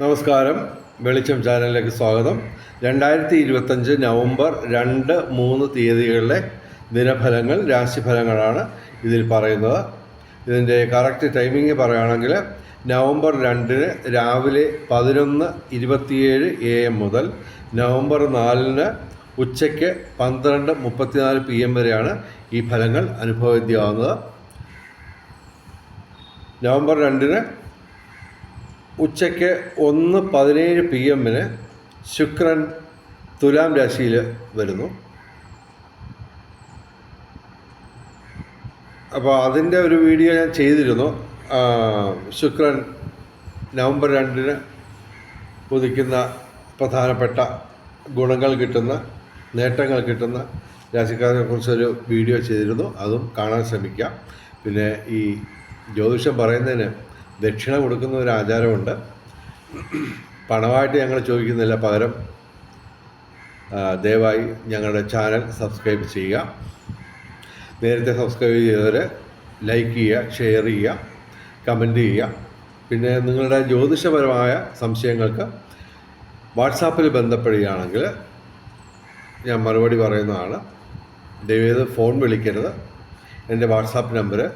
നമസ്കാരം. വെളിച്ചം ചാനലിലേക്ക് സ്വാഗതം. രണ്ടായിരത്തി ഇരുപത്തഞ്ച് നവംബർ രണ്ട് മൂന്ന് തീയതികളിലെ ദിനഫലങ്ങൾ രാശിഫലങ്ങളാണ് ഇതിൽ പറയുന്നത്. ഇതിന്റെ കറക്റ്റ് ടൈമിംഗ് പറയുകയാണെങ്കിൽ നവംബർ രണ്ടിന് രാവിലെ പതിനൊന്ന് ഇരുപത്തിയേഴ് എ എം മുതൽ നവംബർ നാലിന് ഉച്ചയ്ക്ക് പന്ത്രണ്ട് മുപ്പത്തിനാല് പി എം വരെയാണ് ഈ ഫലങ്ങൾ അനുഭവവേദ്യമാകുന്നത് നവംബർ രണ്ടിന് ഉച്ചയ്ക്ക് ഒന്ന് പതിനേഴ് പി എമ്മിന് ശുക്രൻ തുലാം രാശിയിൽ വരുന്നു. അപ്പോൾ അതിന്റെ ഒരു വീഡിയോ ഞാൻ ചെയ്തിരുന്നു. ശുക്രൻ നവംബർ രണ്ടിന് ഉദിക്കുന്ന പ്രധാനപ്പെട്ട ഗുണങ്ങൾ കിട്ടുന്ന നേട്ടങ്ങൾ കിട്ടുന്ന രാശിക്കാരെ കുറിച്ചൊരു വീഡിയോ ചെയ്തിരുന്നു. അതും കാണാൻ ശ്രമിക്കാം. പിന്നെ ഈ ജ്യോതിഷം പറയുന്നതിന് ദക്ഷിണ കൊടുക്കുന്ന ഒരു ആചാരമുണ്ട്. പണമായിട്ട് ഞങ്ങൾ ചോദിക്കുന്നില്ല. പകരം ദയവായി ഞങ്ങളുടെ ചാനൽ സബ്സ്ക്രൈബ് ചെയ്യുക. നേരത്തെ സബ്സ്ക്രൈബ് ചെയ്തവർ ലൈക്ക് ചെയ്യുക ഷെയർ ചെയ്യുക കമന്റ് ചെയ്യുക. പിന്നെ നിങ്ങളുടെ ജ്യോതിഷപരമായ സംശയങ്ങൾക്ക് വാട്സാപ്പിൽ ബന്ധപ്പെടുകയാണെങ്കിൽ ഞാൻ മറുപടി പറയുന്നതാണ്. ദയവേത് ഫോൺ വിളിക്കരുത്. എന്റെ WhatsApp number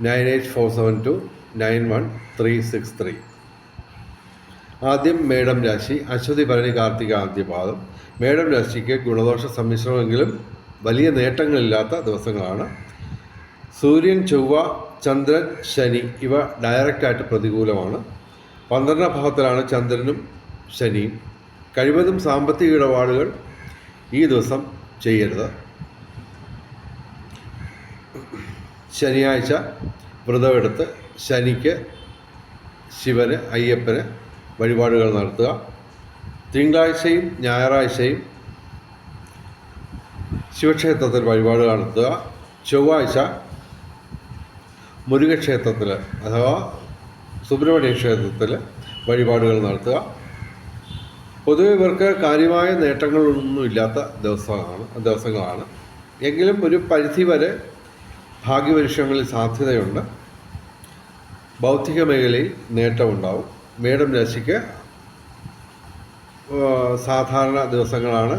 nine eight four seven two nine one three six three. ആദ്യം മേടം രാശി അശ്വതി ഭരണി കാർത്തിക ആദ്യപാദം മേടം രാശിക്ക് ഗുണദോഷ സമ്മിശ്രമെങ്കിലും വലിയ നേട്ടങ്ങളില്ലാത്ത ദിവസങ്ങളാണ്. സൂര്യൻ ചൊവ്വ ചന്ദ്രൻ ശനി ഇവ ഡയറക്റ്റായിട്ട് പ്രതികൂലമാണ്. പന്ത്രണ്ടാം ഭാവത്തിലാണ് ചന്ദ്രനും ശനിയും. കഴിവതും സാമ്പത്തിക ഇടപാടുകൾ ഈ ദിവസം ചെയ്യരുത്. ശനിയാഴ്ച വ്രതമെടുത്ത് ശനിക്ക് ശിവന് അയ്യപ്പന് വഴിപാടുകൾ നടത്തുക. തിങ്കളാഴ്ചയും ഞായറാഴ്ചയും ശിവക്ഷേത്രത്തിൽ വഴിപാടുകൾ നടത്തുക. ചൊവ്വാഴ്ച മുരുകക്ഷേത്രത്തിൽ അഥവാ സുബ്രഹ്മണ്യ ക്ഷേത്രത്തിൽ വഴിപാടുകൾ നടത്തുക. പൊതുവെ ഇവർക്ക് കാര്യമായ നേട്ടങ്ങളൊന്നും ഇല്ലാത്ത ദിവസമാണ് ദിവസങ്ങളാണ്. എങ്കിലും ഒരു പരിധി വരെ ഭാഗ്യപരീക്ഷണങ്ങളിൽ സാധ്യതയുണ്ട്. ബൗദ്ധിക മേഖലയിൽ നേട്ടമുണ്ടാവും. മേടം രാശിക്ക് സാധാരണ ദിവസങ്ങളാണ്.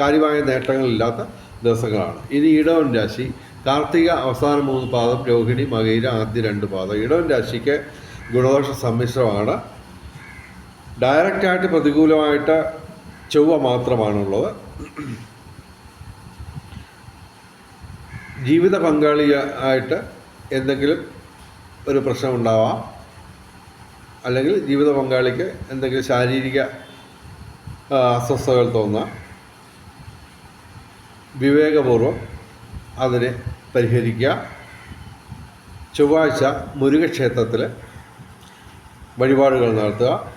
കാര്യമായ നേട്ടങ്ങളില്ലാത്ത ദിവസങ്ങളാണ്. ഇനി ഇടവൻ രാശി കാർത്തിക അവസാന മൂന്ന് പാദം രോഹിണി മകയിര ആദ്യ രണ്ട് പാദം. ഇടവൻ രാശിക്ക് ഗുണദോഷ സമ്മിശ്രമാണ്. ഡയറക്റ്റായിട്ട് പ്രതികൂലമായിട്ട് ചൊവ്വ മാത്രമാണുള്ളത്. ജീവിത പങ്കാളിയായിട്ട് എന്തെങ്കിലും ഒരു പ്രശ്നം ഉണ്ടാവാം. അല്ലെങ്കിൽ ജീവിത പങ്കാളിക്ക് എന്തെങ്കിലും ശാരീരിക അസ്വസ്ഥതകൾ തോന്നാം. വിവേകപൂർവം അതിനെ പരിഹരിക്കുക. ചൊവ്വാഴ്ച മുരുകക്ഷേത്രത്തിൽ വഴിപാടുകൾ നടത്തുക.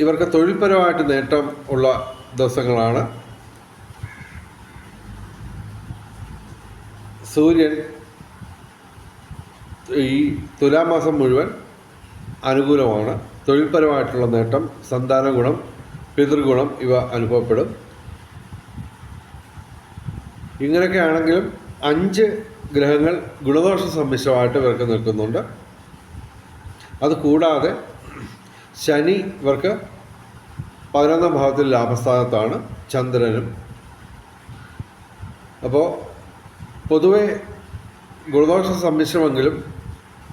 ഇവർക്ക് തൊഴിൽപരമായിട്ട് നേട്ടം ഉള്ള ദിവസങ്ങളാണ്. സൂര്യൻ ഈ തുലാമാസം മുഴുവൻ അനുകൂലമാണ്. തൊഴിൽപരമായിട്ടുള്ള നേട്ടം സന്താന ഗുണം പിതൃഗുണം ഇവ അനുഭവപ്പെടും. ഇങ്ങനെയൊക്കെ ആണെങ്കിലും അഞ്ച് ഗ്രഹങ്ങൾ ഗുണദോഷ സമ്മിശ്രമായിട്ട് ഇവർക്ക് നിൽക്കുന്നുണ്ട്. അത് കൂടാതെ ശനി ഇവർക്ക് പതിനൊന്നാം ഭാവത്തിൽ ലാഭസ്ഥാനത്താണ് ചന്ദ്രനും. അപ്പോൾ പൊതുവെ ഗുണദോഷ സമ്മിശ്രമെങ്കിലും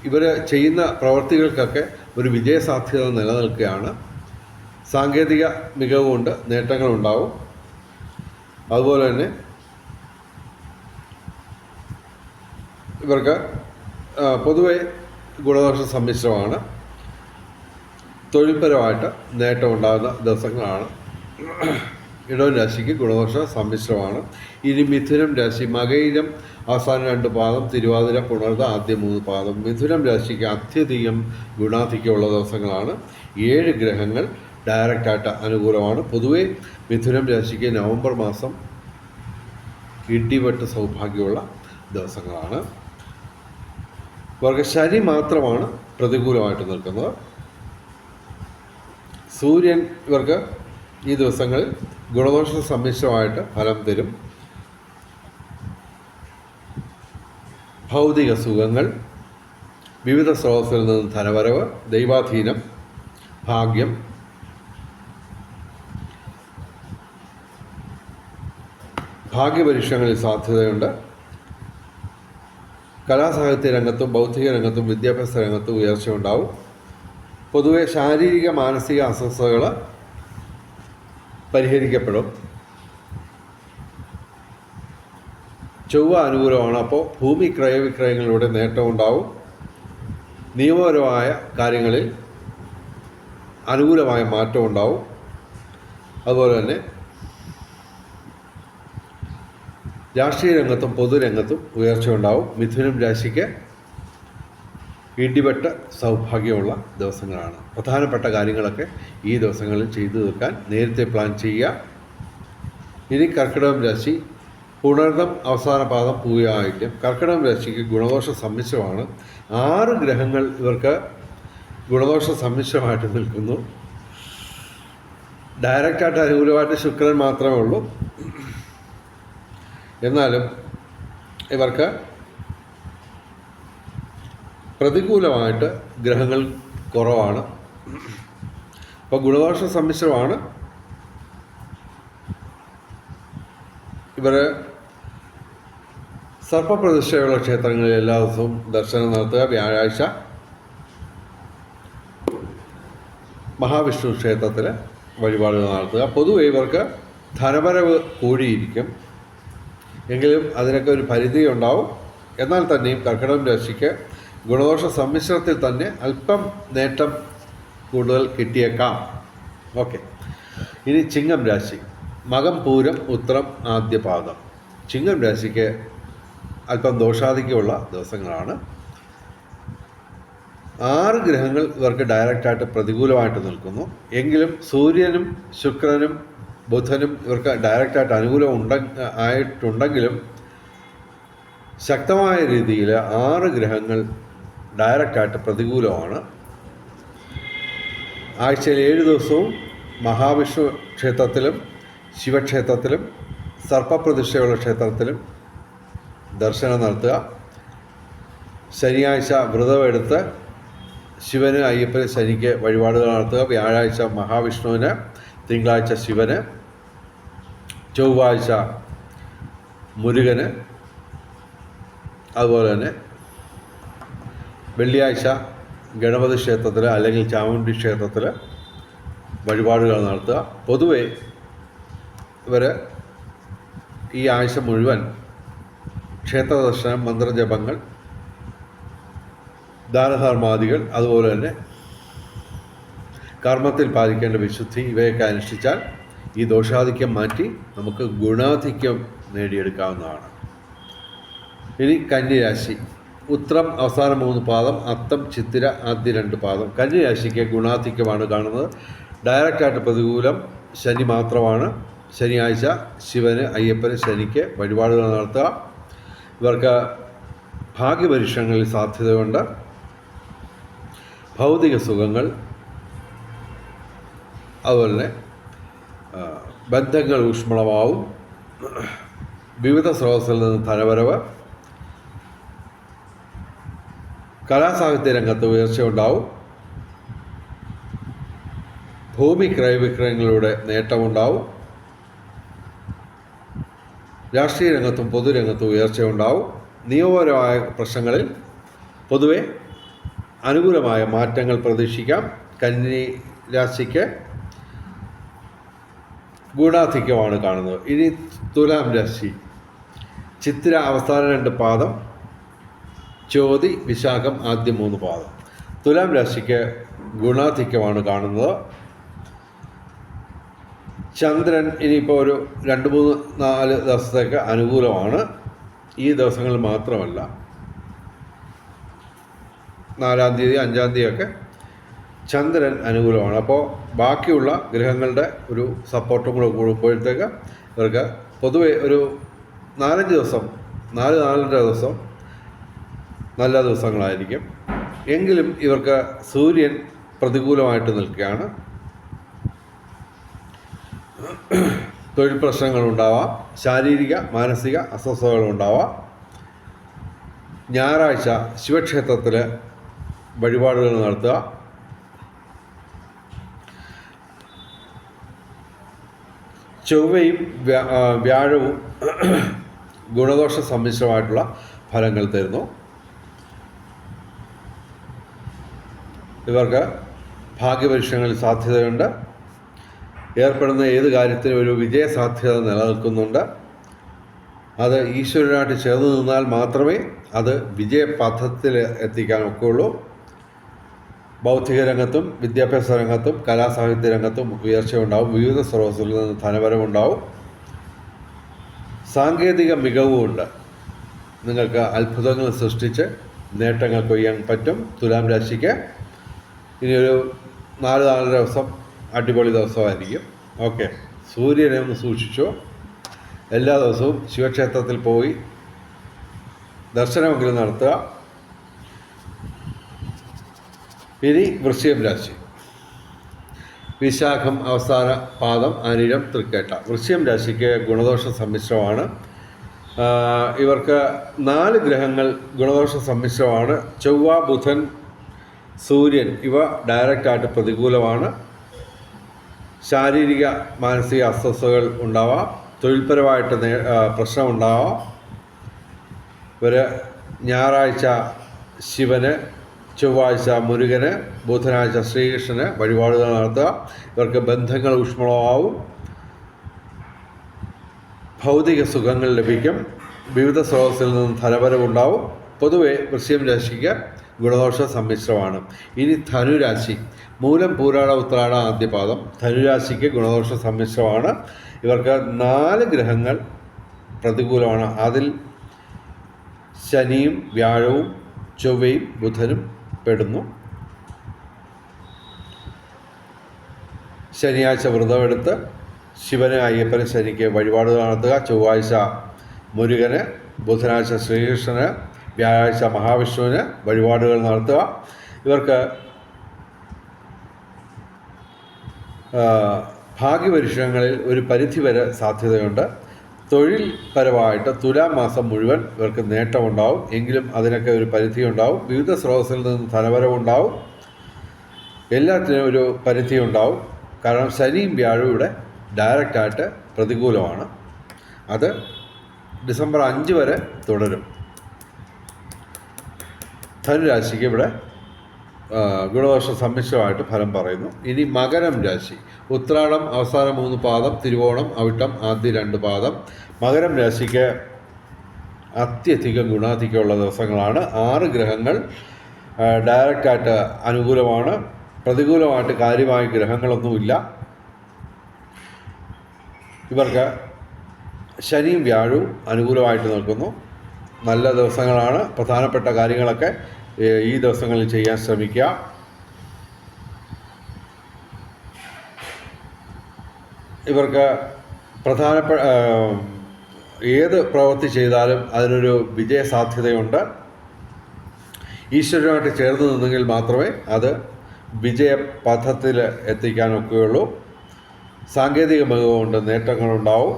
ഇവർ ചെയ്യുന്ന പ്രവർത്തികൾക്കൊക്കെ ഒരു വിജയസാധ്യത നിലനിൽക്കുകയാണ്. സാങ്കേതിക മികവ് കൊണ്ട് നേട്ടങ്ങളുണ്ടാവും അതുപോലെ തന്നെ ഇവർക്ക് പൊതുവെ ഗുണദോഷ സമ്മിശ്രമാണ്. തൊഴിൽപരമായിട്ട് നേട്ടമുണ്ടാകുന്ന ദിവസങ്ങളാണ്. ഇടവൻ രാശിക്ക് ഗുണദോഷ സമ്മിശ്രമാണ്. ഇനി മിഥുനം രാശി മകയിരം അവസാന രണ്ട് പാദം തിരുവാതിര പുണർത ആദ്യ മൂന്ന് പാദം. മിഥുനം രാശിക്ക് അത്യധികം ഗുണാധിക്യമുള്ള ദിവസങ്ങളാണ്. ഏഴ് ഗ്രഹങ്ങൾ ഡയറക്റ്റായിട്ട് അനുകൂലമാണ്. പൊതുവെ മിഥുനം രാശിക്ക് നവംബർ മാസം ഇടിവെട്ട് സൗഭാഗ്യമുള്ള ദിവസങ്ങളാണ്. വർഗശനി മാത്രമാണ് പ്രതികൂലമായിട്ട് നിൽക്കുന്നത്. സൂര്യൻ ഇവർക്ക് ഈ ദിവസങ്ങളിൽ ഗുണദോഷ സമ്മിശ്രമായിട്ട് ഫലം തരും. ഭൗതിക സുഖങ്ങൾ വിവിധ സ്രോതസ്സിൽ നിന്ന് ധനവരവ് ദൈവാധീനം ഭാഗ്യം. ഭാഗ്യപരീക്ഷങ്ങളിൽ സാധ്യതയുണ്ട്. കലാസാഹിത്യ രംഗത്തും ബൗദ്ധിക രംഗത്തും വിദ്യാഭ്യാസ രംഗത്തും ഉയർച്ചയുണ്ടാവും. പൊതുവെ ശാരീരിക മാനസിക അസ്വസ്ഥതകൾ പരിഹരിക്കപ്പെടും. ചൊവ്വ അനുകൂലമാണ്. അപ്പോൾ ഭൂമി ക്രയവിക്രയങ്ങളിലൂടെ നേട്ടമുണ്ടാവും നിയമപരമായ കാര്യങ്ങളിൽ അനുകൂലമായ മാറ്റം ഉണ്ടാവും. അതുപോലെ തന്നെ രാഷ്ട്രീയ രംഗത്തും പൊതുരംഗത്തും ഉയർച്ച ഉണ്ടാവും. മിഥുനം രാശിക്ക് ഇടിവെട്ട് സൗഭാഗ്യമുള്ള ദിവസങ്ങളാണ്. പ്രധാനപ്പെട്ട കാര്യങ്ങളൊക്കെ ഈ ദിവസങ്ങളിൽ ചെയ്തു തീർക്കാൻ നേരത്തെ പ്ലാൻ ചെയ്യുക. ഇനി കർക്കിടകം രാശി പുണർദം അവസാന പാദം പൂയായില്യം. കർക്കിടകം രാശിക്ക് ഗുണദോഷ സമ്മിശ്രമാണ്. ആറ് ഗ്രഹങ്ങൾ ഇവർക്ക് ഗുണദോഷ സമ്മിശ്രമായിട്ട് നിൽക്കുന്നു. ഡയറക്റ്റായിട്ട് അനുകൂലമായിട്ട് ശുക്രൻ മാത്രമേ ഉള്ളൂ. എന്നാലും ഇവർക്ക് പ്രതികൂലമായിട്ട് ഗ്രഹങ്ങൾ കുറവാണ്. അപ്പോൾ ഗുണദോഷ സമ്മിശ്രമാണ്. ഇവർ സർപ്പപ്രതിഷ്ഠയുള്ള ക്ഷേത്രങ്ങളിൽ എല്ലാ ദിവസവും ദർശനം നടത്തുക. വ്യാഴാഴ്ച മഹാവിഷ്ണു ക്ഷേത്രത്തിൽ വഴിപാടുകൾ നടത്തുക. പൊതുവെ ഇവർക്ക് ധനപരവ് കൂടിയിരിക്കും. എങ്കിലും അതിനൊക്കെ ഒരു പരിധി ഉണ്ടാവും എന്നാൽ തന്നെയും കർക്കിടകം രാശിക്ക് ഗുണദോഷ സമ്മിശ്രത്തിൽ തന്നെ അല്പം നേട്ടം കൂടുതൽ കിട്ടിയേക്കാം. ഓക്കെ. ഇനി ചിങ്ങം രാശി. മകം പൂരം ഉത്രം ആദ്യപാദം. ചിങ്ങം രാശിക്ക് അല്പം ദോഷാധിക്യമുള്ള ദിവസങ്ങളാണ്. ആറ് ഗ്രഹങ്ങൾ ഇവർക്ക് ഡയറക്റ്റായിട്ട് പ്രതികൂലമായിട്ട് നിൽക്കുന്നു. എങ്കിലും സൂര്യനും ശുക്രനും ബുധനും ഇവർക്ക് ഡയറക്റ്റായിട്ട് അനുകൂലം ഉണ്ട ആയിട്ടുണ്ടെങ്കിലും ശക്തമായ രീതിയിൽ ആറ് ഗ്രഹങ്ങൾ ഡയറക്റ്റായിട്ട് പ്രതികൂലമാണ്. ആഴ്ചയിൽ ഏഴ് ദിവസവും മഹാവിഷ്ണു ക്ഷേത്രത്തിലും ശിവക്ഷേത്രത്തിലും സർപ്പപ്രതിഷ്ഠയുള്ള ക്ഷേത്രത്തിലും ദർശനം നടത്തുക. ശനിയാഴ്ച വ്രതമെടുത്ത് ശിവന് അയ്യപ്പന് ശനിക്ക് വഴിപാടുകൾ നടത്തുക. വ്യാഴാഴ്ച മഹാവിഷ്ണുവിന് തിങ്കളാഴ്ച ശിവന് ചൊവ്വാഴ്ച മുരുകന് അതുപോലെ തന്നെ വെള്ളിയാഴ്ച ഗണപതി ക്ഷേത്രത്തിൽ അല്ലെങ്കിൽ ചാമുണ്ഡി ക്ഷേത്രത്തിൽ വഴിപാടുകൾ നടത്തുക. പൊതുവെ ഇവർ ഈ ആഴ്ച മുഴുവൻ ക്ഷേത്ര ദർശനം മന്ത്രജപങ്ങൾ ദാനധർമാദികൾ അതുപോലെ തന്നെ കർമ്മത്തിൽ പാലിക്കേണ്ട വിശുദ്ധി ഇവയൊക്കെ അനുഷ്ഠിച്ചാൽ ഈ ദോഷാധിക്യം മാറ്റി നമുക്ക് ഗുണാധിക്യം നേടിയെടുക്കാവുന്നതാണ്. ഇനി കന്യരാശി. ഉത്രം അവസാന മൂന്ന് പാദം അത്തം ചിത്തിര ആദ്യ രണ്ട് പാദം. കന്യരാശിക്ക് ഗുണാധിക്യമാണ് കാണുന്നത്. ഡയറക്റ്റായിട്ട് പ്രതികൂലം ശനി മാത്രമാണ്. ശനിയാഴ്ച ശിവന് അയ്യപ്പന് ശനിക്ക് വഴിപാടുകൾ നടത്തുക. ഇവർക്ക് ഭാഗ്യപരീക്ഷണങ്ങളിൽ സാധ്യതയുണ്ട്. ഭൗതിക സുഖങ്ങൾ അതുപോലെ ബന്ധങ്ങൾ ഊഷ്മളമാവും. വിവിധ സ്രോതസ്സിൽ നിന്ന് ധനവരവ് കലാസാഹിത്യ രംഗത്ത് ഉയർച്ച ഉണ്ടാവും ഭൂമി ക്രയവിക്രയങ്ങളിലൂടെ നേട്ടമുണ്ടാവും. രാഷ്ട്രീയ രംഗത്തും പൊതുരംഗത്തും ഉയർച്ചയുണ്ടാവും. നിയമപരമായ പ്രശ്നങ്ങളിൽ പൊതുവെ അനുകൂലമായ മാറ്റങ്ങൾ പ്രതീക്ഷിക്കാം. കന്നി രാശിക്ക് ഗുണാധിക്യമാണ് കാണുന്നത്. ഇനി തുലാം രാശി. ചിത്തിര അവസാന രണ്ട് പാദം. ചോതി വിശാഖം ആദ്യ മൂന്ന് പാദം. തുലാം രാശിക്ക് ഗുണാധിക്യമാണ് കാണുന്നത്. ചന്ദ്രൻ ഇനിയിപ്പോൾ ഒരു രണ്ട് മൂന്ന് നാല് ദിവസത്തേക്ക് അനുകൂലമാണ്. ഈ ദിവസങ്ങളിൽ മാത്രമല്ല. നാലാം തീയതി അഞ്ചാം തീയതിയൊക്കെ ചന്ദ്രൻ അനുകൂലമാണ്. അപ്പോൾ ബാക്കിയുള്ള ഗ്രഹങ്ങളുടെ ഒരു സപ്പോർട്ടും കൂടെ കൂടുമ്പോഴത്തേക്ക് ഇവർക്ക് പൊതുവെ ഒരു നാലഞ്ച് ദിവസം നാല് നാലര ദിവസം നല്ല ദിവസങ്ങളായിരിക്കും. എങ്കിലും ഇവർക്ക് സൂര്യൻ പ്രതികൂലമായിട്ട് നിൽക്കുകയാണ്. തൊഴിൽ പ്രശ്നങ്ങളുണ്ടാവാം ശാരീരിക മാനസിക അസ്വസ്ഥതകളുണ്ടാവാം ഞായറാഴ്ച ശിവക്ഷേത്രത്തിൽ വഴിപാടുകൾ നടത്തുക. ചൊവ്വയും വ്യാഴവും ഗുണദോഷ സമ്മിശ്രമായിട്ടുള്ള ഫലങ്ങൾ തരുന്നു. ഇവർക്ക് ഭാഗ്യപരീക്ഷണങ്ങളിൽ സാധ്യതയുണ്ട്. ഏർപ്പെടുന്ന ഏത് കാര്യത്തിനും ഒരു വിജയ സാധ്യത നിലനിൽക്കുന്നുണ്ട്. അത് ഈശ്വരനായിട്ട് ചേർന്ന് നിന്നാൽ മാത്രമേ അത് വിജയപഥത്തിൽ എത്തിക്കാൻ ഒക്കെയുള്ളൂ ബൗദ്ധിക രംഗത്തും വിദ്യാഭ്യാസ രംഗത്തും കലാസാഹിത്യ രംഗത്തും ഉയർച്ചയുണ്ടാവും വിവിധ സ്രോതസ്സുകളിൽ നിന്ന് ധനപരമുണ്ടാവും സാങ്കേതിക മികവുമുണ്ട് നിങ്ങൾക്ക് അത്ഭുതങ്ങൾ സൃഷ്ടിച്ച് നേട്ടങ്ങൾ കൊയ്യാൻ പറ്റും. തുലാം രാശിക്ക് ഇനിയൊരു നാല് നാല് ദിവസം അടിപൊളി ദിവസമായിരിക്കും. ഓക്കെ. സൂര്യനെ ഒന്ന് സൂക്ഷിച്ചു. എല്ലാ ദിവസവും ശിവക്ഷേത്രത്തിൽ പോയി ദർശനമെങ്കിലും നടത്തുക. ഇനി വൃശ്ചികം രാശി. വിശാഖം അവസാന പാദം അനിരം തൃക്കേട്ട. വൃശ്ചികം രാശിക്ക് ഗുണദോഷ സമ്മിശ്രമാണ്. ഇവർക്ക് നാല് ഗ്രഹങ്ങൾ ഗുണദോഷ സമ്മിശ്രമാണ്. ചൊവ്വ ബുധൻ സൂര്യൻ ഇവ ഡയറക്റ്റായിട്ട് പ്രതികൂലമാണ്. ശാരീരിക മാനസിക അസ്വസ്ഥതകൾ ഉണ്ടാവാം. തൊഴിൽപരമായിട്ട് പ്രശ്നം ഉണ്ടാവാം ഒരു ഞായറാഴ്ച ശിവന് ചൊവ്വാഴ്ച മുരുകന് ബുധനാഴ്ച ശ്രീകൃഷ്ണന് വഴിപാടുകൾ നടത്തുക. ഇവർക്ക് ബന്ധങ്ങൾ ഊഷ്മളമാവും. ഭൗതിക സുഖങ്ങൾ ലഭിക്കും. വിവിധ സ്രോതസ്സിൽ നിന്നും ധനപരമുണ്ടാവും പൊതുവെ വൃശ്യം രാശിക്ക് ഗുണദോഷ സമ്മിശ്രമാണ്. ഇനി ധനുരാശി. മൂലം പൂരാട ഉത്രാട ആദ്യപാദം ധനുരാശിക്ക് ഗുണദോഷ സമ്മിശ്രമാണ്. ഇവർക്ക് നാല് ഗ്രഹങ്ങൾ പ്രതികൂലമാണ്. അതിൽ ശനിയും വ്യാഴവും ചൊവ്വയും ബുധനും പെടുന്നു. ശനിയാഴ്ച വ്രതമെടുത്ത് ശിവന് അയ്യപ്പന് ശനിക്ക് വഴിപാടുകൾ നടത്തുക. ചൊവ്വാഴ്ച മുരുകന് ബുധനാഴ്ച ശ്രീകൃഷ്ണന് വ്യാഴാഴ്ച മഹാവിഷ്ണുവിന് വഴിപാടുകൾ നടത്തുക. ഇവർക്ക് ഭാഗ്യപരീക്ഷണങ്ങളിൽ ഒരു പരിധിവരെ സാധ്യതയുണ്ട്. തൊഴിൽ പരമായിട്ട് തുലാം മാസം മുഴുവൻ ഇവർക്ക് നേട്ടമുണ്ടാവും. എങ്കിലും അതിനൊക്കെ ഒരു പരിധി ഉണ്ടാവും വിവിധ സ്രോതസ്സിൽ നിന്ന് ധനപരമുണ്ടാവും എല്ലാത്തിനും ഒരു പരിധി ഉണ്ടാവും കാരണം ശനിയും വ്യാഴവും ഇവിടെ ഡയറക്റ്റായിട്ട് പ്രതികൂലമാണ്. അത് ഡിസംബർ അഞ്ച് വരെ തുടരും. ധനുരാശിക്ക് ഇവിടെ ഗുണവർഷ സമ്മിശ്രമായിട്ട് ഫലം പറയുന്നു. ഇനി മകരം രാശി. ഉത്രാടം അവസാന മൂന്ന് പാദം തിരുവോണം അവിട്ടം ആദ്യ രണ്ട് പാദം. മകരം രാശിക്ക് അത്യധികം ഗുണാധികമുള്ള ദിവസങ്ങളാണ്. ആറ് ഗ്രഹങ്ങൾ ഡയറക്റ്റായിട്ട് അനുകൂലമാണ്. പ്രതികൂലമായിട്ട് കാര്യമായ ഗ്രഹങ്ങളൊന്നുമില്ല. ഇവർക്ക് ശനിയും വ്യാഴവും അനുകൂലമായിട്ട് നിൽക്കുന്നു. നല്ല ദിവസങ്ങളാണ്. പ്രധാനപ്പെട്ട കാര്യങ്ങളൊക്കെ ഈ ദിവസങ്ങളിൽ ചെയ്യാൻ ശ്രമിക്കുക. ഇവർക്ക് പ്രധാനപ്പെട്ട ഏത് പ്രവൃത്തി ചെയ്താലും അതിനൊരു വിജയ സാധ്യതയുണ്ട്. ഈശ്വരനുമായിട്ട് ചേർന്ന് നിന്നെങ്കിൽ മാത്രമേ അത് വിജയ പഥത്തിൽ എത്തിക്കാൻ ഒക്കുകയുള്ളൂ. സാങ്കേതിക മികവുകൊണ്ട് നേട്ടങ്ങളുണ്ടാവും.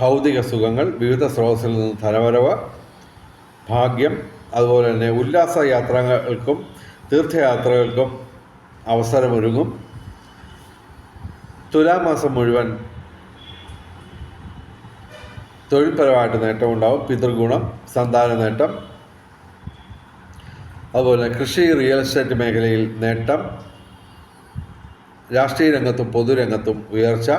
ഭൗതിക സുഖങ്ങൾ വിവിധ സ്രോതസ്സിൽ നിന്ന് ധനവരവ് ഭാഗ്യം അതുപോലെ തന്നെ ഉല്ലാസ യാത്രകൾക്കും തീർത്ഥയാത്രകൾക്കും അവസരമൊരുങ്ങും. തുലാമാസം മുഴുവൻ തൊഴിൽപരമായിട്ട് നേട്ടമുണ്ടാവും. പിതൃഗുണം സന്താന നേട്ടം. അതുപോലെ കൃഷി റിയൽ എസ്റ്റേറ്റ് മേഖലയിൽ നേട്ടം. രാഷ്ട്രീയ രംഗത്തും പൊതുരംഗത്തും ഉയർച്ച.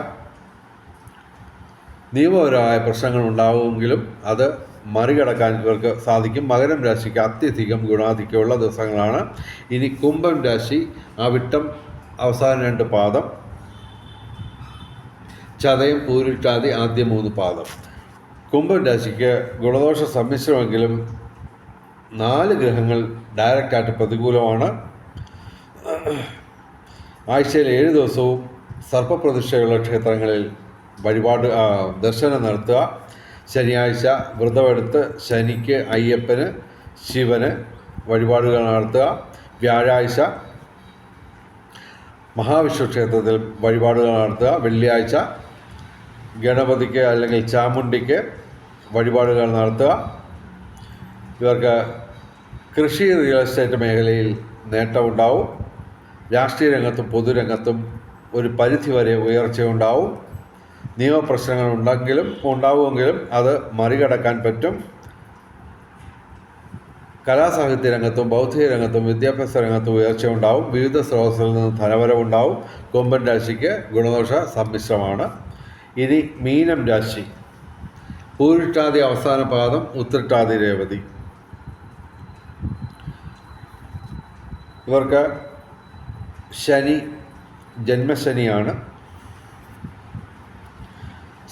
നിയമപരമായ പ്രശ്നങ്ങൾ ഉണ്ടാവുമെങ്കിലും അത് മറികടക്കാൻ ഇവർക്ക് സാധിക്കും. മകരം രാശിക്ക് അത്യധികം ഗുണാധിക്യമുള്ള ദിവസങ്ങളാണ്. ഇനി കുംഭം രാശി അവിട്ടം അവസാന രണ്ട് പാദം. ചതയം പൂരിട്ടാതി ആദ്യ മൂന്ന് പാദം. കുംഭം രാശിക്ക് ഗുണദോഷ സമ്മിശ്രമെങ്കിലും നാല് ഗ്രഹങ്ങൾ ഡയറക്റ്റായിട്ട് പ്രതികൂലമാണ്. ആഴ്ചയിൽ ഏഴ് ദിവസവും സർപ്പപ്രതിഷ്ഠയുള്ള ക്ഷേത്രങ്ങളിൽ വഴിപാട് ദർശനം നടത്തുക. ശനിയാഴ്ച വ്രതമെടുത്ത് ശനിക്ക് അയ്യപ്പന് ശിവന് വഴിപാടുകൾ നടത്തുക. വ്യാഴാഴ്ച മഹാവിഷ്ണു ക്ഷേത്രത്തിൽ വഴിപാടുകൾ നടത്തുക. വെള്ളിയാഴ്ച ഗണപതിക്ക് അല്ലെങ്കിൽ ചാമുണ്ടിക്ക് വഴിപാടുകൾ നടത്തുക. ഇവർക്ക് കൃഷി റിയൽ എസ്റ്റേറ്റ് മേഖലയിൽ നേട്ടമുണ്ടാവും. രാഷ്ട്രീയ രംഗത്തും പൊതുരംഗത്തും ഒരു പരിധിവരെ ഉയർച്ചയുണ്ടാവും. നിയമപ്രശ്നങ്ങൾ ഉണ്ടെങ്കിലും ഉണ്ടാവുമെങ്കിലും അത് മറികടക്കാൻ പറ്റും. കലാസാഹിത്യ രംഗത്തും ബൗദ്ധിക രംഗത്തും വിദ്യാഭ്യാസ രംഗത്തും ഉയർച്ച ഉണ്ടാവും. വിവിധ സ്രോതസ്സുകളിൽ നിന്ന് ധനവരവുണ്ടാവും കൊമ്പൻ രാശിക്ക് ഗുണദോഷ സമ്മിശ്രമാണ്. ഇനി മീനം രാശി. പൂരിട്ടാതി അവസാന പാദം ഉത്തിട്ടാതി രേവതി. ഇവർക്ക് ശനി ജന്മശനിയാണ്.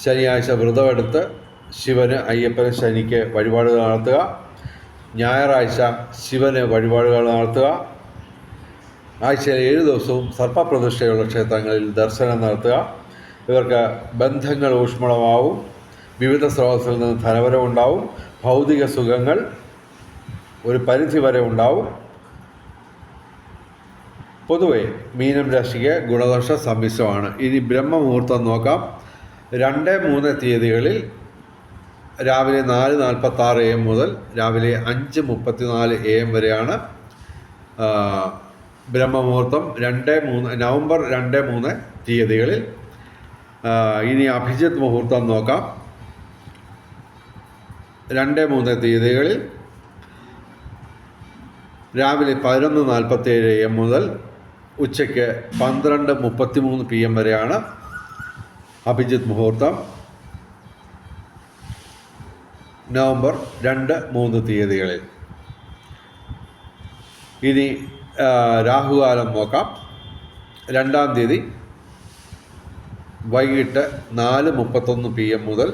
ശനിയാഴ്ച വ്രതമെടുത്ത് ശിവന് അയ്യപ്പന് ശനിക്ക് വഴിപാടുകൾ നടത്തുക. ഞായറാഴ്ച ശിവന് വഴിപാടുകൾ നടത്തുക. ആഴ്ചയിൽ ഏഴ് ദിവസവും സർപ്പപ്രതിഷ്ഠയുള്ള ക്ഷേത്രങ്ങളിൽ ദർശനം നടത്തുക. ഇവർക്ക് ബന്ധങ്ങൾ ഊഷ്മളമാവും. വിവിധ സ്രോതസ്സിൽ നിന്ന് ധനവരവുണ്ടാവും ഭൗതിക സുഖങ്ങൾ ഒരു പരിധി വരെ ഉണ്ടാവും. പൊതുവെ മീനം രാശിക്ക് ഗുണദോഷ സമ്മിശ്രമാണ്. ഇനി ബ്രഹ്മമുഹൂർത്തം നോക്കാം. രണ്ട് മൂന്ന് തീയതികളിൽ രാവിലെ നാല് നാൽപ്പത്തി ആറ് എ എം മുതൽ രാവിലെ അഞ്ച് മുപ്പത്തി നാല് എ എം വരെയാണ് ബ്രഹ്മമുഹൂർത്തം രണ്ട് മൂന്ന് നവംബർ രണ്ട് മൂന്ന് തീയതികളിൽ. ഇനി അഭിജിത് മുഹൂർത്തം നോക്കാം. രണ്ട് മൂന്ന് തീയതികളിൽ രാവിലെ പതിനൊന്ന് നാൽപ്പത്തി ഏഴ് എം മുതൽ ഉച്ചയ്ക്ക് പന്ത്രണ്ട് മുപ്പത്തി മൂന്ന് പി എം വരെയാണ് അഭിജിത്ത് മുഹൂർത്തം. നവംബർ രണ്ട് മൂന്ന് തീയതികളിൽ. ഇനി രാഹുകാലം നോക്കാം. രണ്ടാം തീയതി വൈകിട്ട് നാല് മുപ്പത്തൊന്ന് പി എം മുതൽ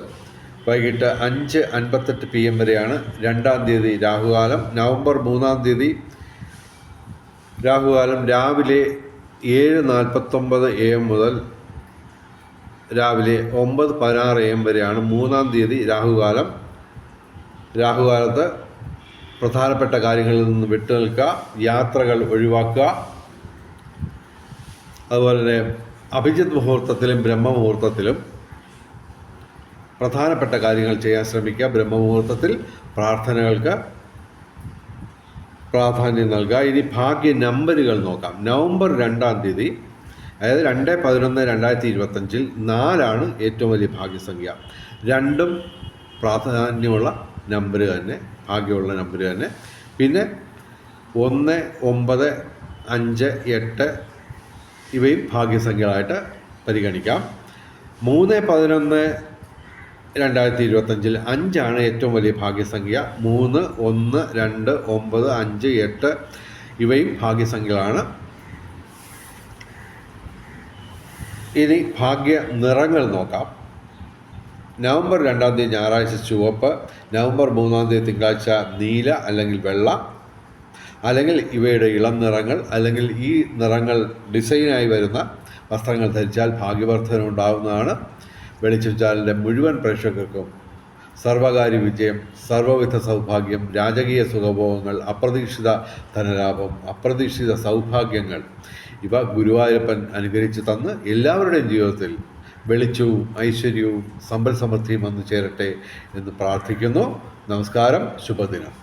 വൈകിട്ട് അഞ്ച് അൻപത്തെട്ട് പി എം വരെയാണ് രണ്ടാം തീയതി രാഹുകാലം. നവംബർ മൂന്നാം തീയതി രാഹുകാലം രാവിലെ ഏഴ് നാൽപ്പത്തൊമ്പത് എ എം മുതൽ രാവിലെ ഒമ്പത് പതിനാറ് എ വരെയാണ് മൂന്നാം തീയതി രാഹുകാലം. രാഹുകാലത്ത് പ്രധാനപ്പെട്ട കാര്യങ്ങളിൽ നിന്ന് വിട്ടുനിൽക്കുക യാത്രകൾ ഒഴിവാക്കുക. അതുപോലെ തന്നെ അഭിജിത് മുഹൂർത്തത്തിലും ബ്രഹ്മമുഹൂർത്തത്തിലും പ്രധാനപ്പെട്ട കാര്യങ്ങൾ ചെയ്യാൻ ശ്രമിക്കുക. ബ്രഹ്മമുഹൂർത്തത്തിൽ പ്രാർത്ഥനകൾക്ക് പ്രാധാന്യം നൽകുക. ഇനി ഭാഗ്യ നമ്പറുകൾ നോക്കാം. നവംബർ രണ്ടാം തീയതി അതായത് രണ്ട് പതിനൊന്ന് രണ്ടായിരത്തി ഇരുപത്തഞ്ചിൽ നാലാണ് ഏറ്റവും വലിയ ഭാഗ്യസംഖ്യ. രണ്ടും പ്രാധാന്യമുള്ള നമ്പർ തന്നെ ഭാഗ്യമുള്ള നമ്പർ തന്നെ. പിന്നെ ഒന്ന് ഒമ്പത് അഞ്ച് എട്ട് ഇവയും ഭാഗ്യസംഖ്യകളായിട്ട് പരിഗണിക്കാം. മൂന്ന് പതിനൊന്ന് രണ്ടായിരത്തി ഇരുപത്തഞ്ചിൽ അഞ്ചാണ് ഏറ്റവും വലിയ ഭാഗ്യസംഖ്യ. മൂന്ന് ഒന്ന് രണ്ട് ഒമ്പത് അഞ്ച് എട്ട് ഇവയും ഭാഗ്യസംഖ്യകളാണ്. ഇനി ഭാഗ്യ നിറങ്ങൾ നോക്കാം. നവംബർ രണ്ടാം തീയതി ഞായറാഴ്ച ചുവപ്പ് നവംബർ മൂന്നാം തീയതി തിങ്കളാഴ്ച നീല അല്ലെങ്കിൽ വെള്ള അല്ലെങ്കിൽ ഇവയുടെ ഇളം നിറങ്ങൾ അല്ലെങ്കിൽ ഈ നിറങ്ങൾ ഡിസൈനായി വരുന്ന വസ്ത്രങ്ങൾ ധരിച്ചാൽ ഭാഗ്യവർദ്ധന ഉണ്ടാകുന്നതാണ് വെളിച്ചം മുഴുവൻ പ്രേക്ഷകർക്കും സർവകാര്യ വിജയം സർവവിധ സൗഭാഗ്യം രാജകീയ സുഖഭോഗങ്ങൾ അപ്രതീക്ഷിത ധനലാഭം അപ്രതീക്ഷിത സൗഭാഗ്യങ്ങൾ. ഇവ ഗുരുവായൂരപ്പൻ അനുഗ്രഹിച്ച് തന്ന് എല്ലാവരുടെയും ജീവിതത്തിൽ വെളിച്ചവും ഐശ്വര്യവും സമ്പൽ സമൃദ്ധിയും വന്നു ചേരട്ടെ എന്ന് പ്രാർത്ഥിക്കുന്നു. നമസ്കാരം. ശുഭദിനം.